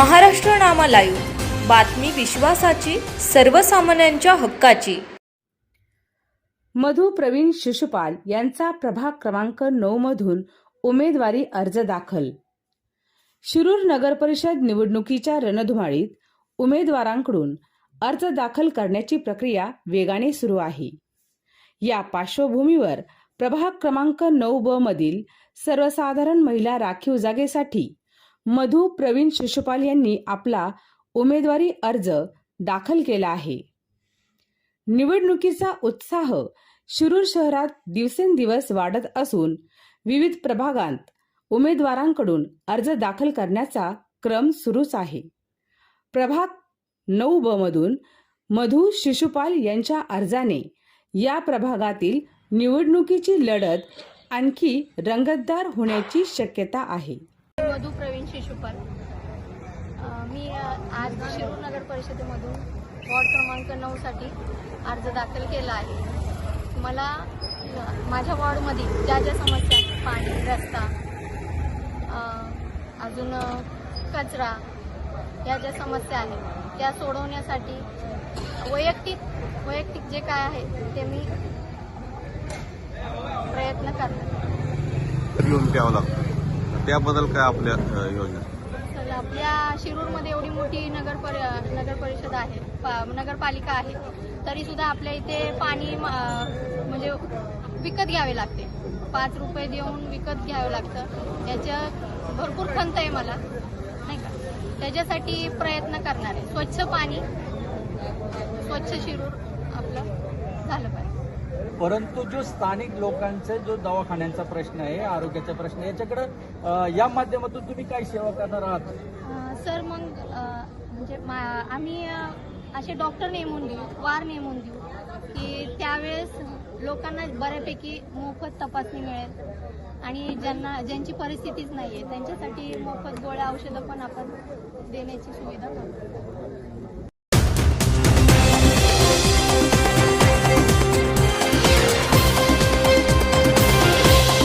महाराष्ट्र नामा live. बातमी विश्वासाची सर्वसामान्यांच्या हक्काची. मधु प्रवीण शिशुपाल यांचा प्रभाग क्रमांक नऊ मधून उमेदवारी अर्ज दाखल. शिरूर नगर परिषद निवडणुकीच्या रणधुमाळीत उमेदवारांकडून अर्ज दाखल करण्याची प्रक्रिया वेगाने सुरू आहे. या पार्श्वभूमीवर प्रभाग क्रमांक नऊ ब मधील सर्वसाधारण महिला राखीव जागेसाठी मधु प्रवीण शिशुपाल यांनी आपला उमेदवारी अर्ज दाखल केला आहे. निवडणुकीचा उत्साह शिरूर शहरात दिवसेंदिवस वाढत असून विविध प्रभागांत उमेदवारांकडून अर्ज दाखल करण्याचा क्रम सुरूच आहे. प्रभाग नऊ ब मधून मधु शिशुपाल यांच्या अर्जाने या प्रभागातील निवडणुकीची लढत आणखी रंगतदार होण्याची शक्यता आहे. मधु प्रवीण शिशुपाल. मी आज शिरूर नगर परिषदेमधून वॉर्ड क्रमांक नऊसाठी अर्ज दाखल केला आहे. मला माझ्या वॉर्डमध्ये ज्या ज्या समस्या आहेत पाणी रस्ता अजून कचरा या ज्या समस्या आहेत त्या सोडवण्यासाठी वैयक्तिक वैयक्तिक जे काय आहे ते मी प्रयत्न करणार. घेऊन प्यावं लागतं. त्याबद्दल काय आपल्या अ, योजना? तर आपल्या शिरूरमध्ये एवढी मोठी नगर परि नगर परिषद आहे पा- नगरपालिका आहे तरी सुद्धा आपल्या इथे पाणी म- अं, म्हणजे विकत घ्यावे लागते. पाच रुपये देऊन विकत घ्यावं लागतं. याच्या भरपूर खंत आहे मला नाही का? त्याच्यासाठी प्रयत्न करणार आहे. स्वच्छ पाणी स्वच्छ शिरूर आपलं झालं पाहिजे. परंतु जो स्थानिक लोकांचा जो दवाखान्यांचा प्रश्न आहे आरोग्याचा प्रश्न आहे, याच्याकडे या माध्यमातून तुम्ही काय सेवा करणार आहात? सर मग म्हणजे मा- आम्ही असे डॉक्टर नेमून देऊ वार नेमून देऊ की त्यावेळेस लोकांना बऱ्यापैकी मोफत तपासणी मिळेल. आणि ज्यांना ज्यांची परिस्थितीच नाही आहे त्यांच्यासाठी मोफत गोळ्या औषधं पण आपण देण्याची सुविधा करू